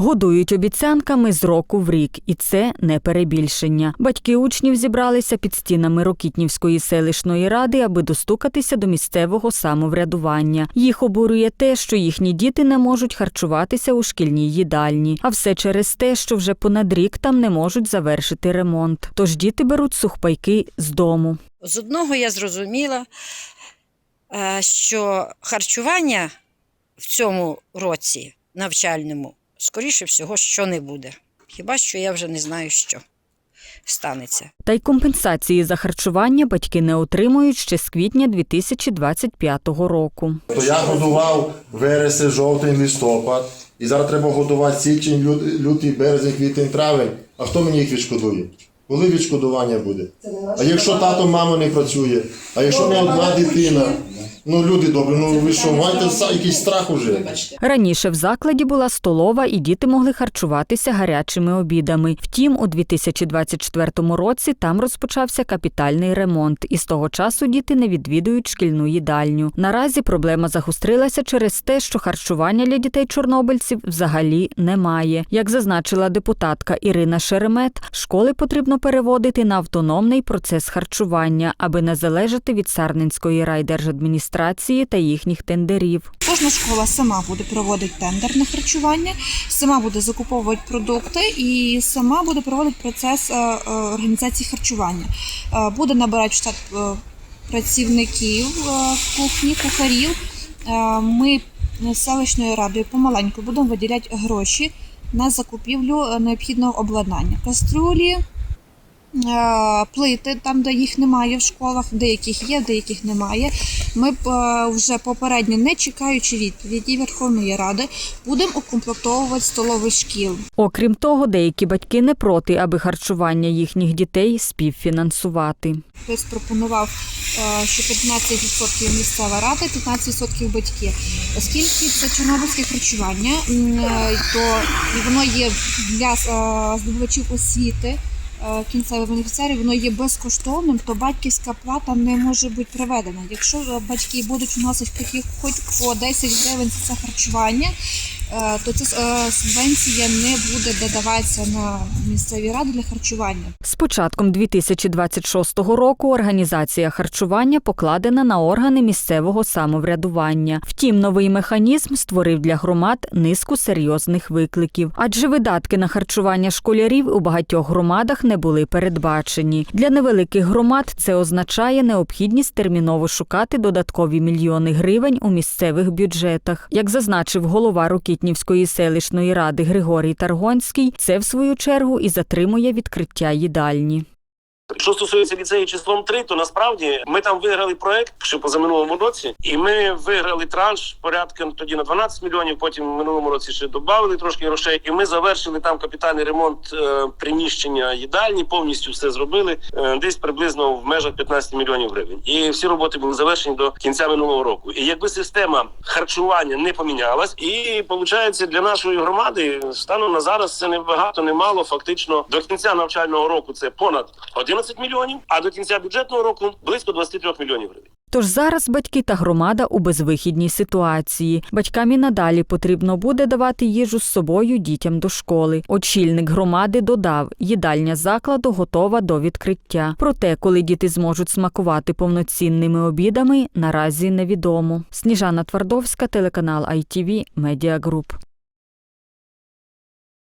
Годують обіцянками з року в рік, і це не перебільшення. Батьки учнів зібралися під стінами Рокітнівської селищної ради, аби достукатися до місцевого самоврядування. Їх обурює те, що їхні діти не можуть харчуватися у шкільній їдальні, а все через те, що вже понад рік там не можуть завершити ремонт. Тож діти беруть сухпайки з дому. З одного я зрозуміла, е, що харчування в цьому році навчальному, скоріше всього, що не буде. Хіба що я вже не знаю, що станеться. Та й компенсації за харчування батьки не отримують ще з квітня 2025 року. То я годував вересень, жовтень, листопад. І зараз треба годувати січень, лю- лютий, березень, квітень, травень. А хто мені їх відшкодує? Коли відшкодування буде? А якщо тато, мама не працює, а якщо не одна дитина? Ну люди добрі, ну ви що, маєте са- якийсь страх уже? Раніше в закладі була столова, і діти могли харчуватися гарячими обідами. Втім, у 2024 році там розпочався капітальний ремонт, і з того часу діти не відвідують шкільну їдальню. Наразі проблема загострилася через те, що харчування для дітей чорнобильців взагалі немає. Як зазначила депутатка Ірина Шеремет, школи потрібно переводити на автономний процес харчування, аби не залежати від Сарненської райдержадміністрації та їхніх тендерів. Кожна школа сама буде проводити тендер на харчування, сама буде закуповувати продукти і сама буде проводити процес е, е, організації харчування. Е, Буде набирати штат працівників в кухні, кухарів. Ми селищною радою помаленьку будемо виділяти гроші на закупівлю необхідного обладнання. Каструлі, плити, там, де їх немає в школах, деяких є, деяких немає. Ми е, вже попередньо, не чекаючи відповіді Верховної Ради, будемо укомплектовувати столові шкіл. Окрім того, деякі батьки не проти, аби харчування їхніх дітей співфінансувати. Хтось пропонував, е, що 15% місцева рада, 15% батьки. Оскільки це чорнобильське харчування, е, то воно є для е, здобувачів освіти. Е, Кінцевих бенефіціарів воно є безкоштовним, то батьківська плата не може бути приведена. Якщо е, батьки будуть вносити хоч, хоч по 10 гривень за харчування, то ця е, субвенція не буде додаватися на місцеві ради для харчування. З початком 2026 року організація харчування покладена на органи місцевого самоврядування. Втім, новий механізм створив для громад низку серйозних викликів, адже видатки на харчування школярів у багатьох громадах не були передбачені. Для невеликих громад це означає необхідність терміново шукати додаткові мільйони гривень у місцевих бюджетах. Як зазначив голова Рокітнівської селищної ради Григорій Таргонський, це в свою чергу і затримує відкриття їдальні. Що стосується ліцею числом 3, то насправді ми там виграли проект ще позаминулому році, і ми виграли транш порядка тоді на 12 мільйонів. Потім в минулому році ще додали трошки грошей, і ми завершили там капітальний ремонт е, приміщення їдальні. Повністю все зробили е, десь приблизно в межах 15 мільйонів гривень. І всі роботи були завершені до кінця минулого року. І якби система харчування не помінялась, і виходить для нашої громади станом на зараз це не багато, не мало. Фактично до кінця навчального року це понад 11 мільйонів, а до кінця бюджетного року близько 23 мільйонів гривень. Тож зараз батьки та громада у безвихідній ситуації. Батькам і надалі потрібно буде давати їжу з собою дітям до школи. Очільник громади додав, їдальня закладу готова до відкриття. Проте, коли діти зможуть смакувати повноцінними обідами, наразі невідомо. Сніжана Твардовська, телеканал ITV, Media Group.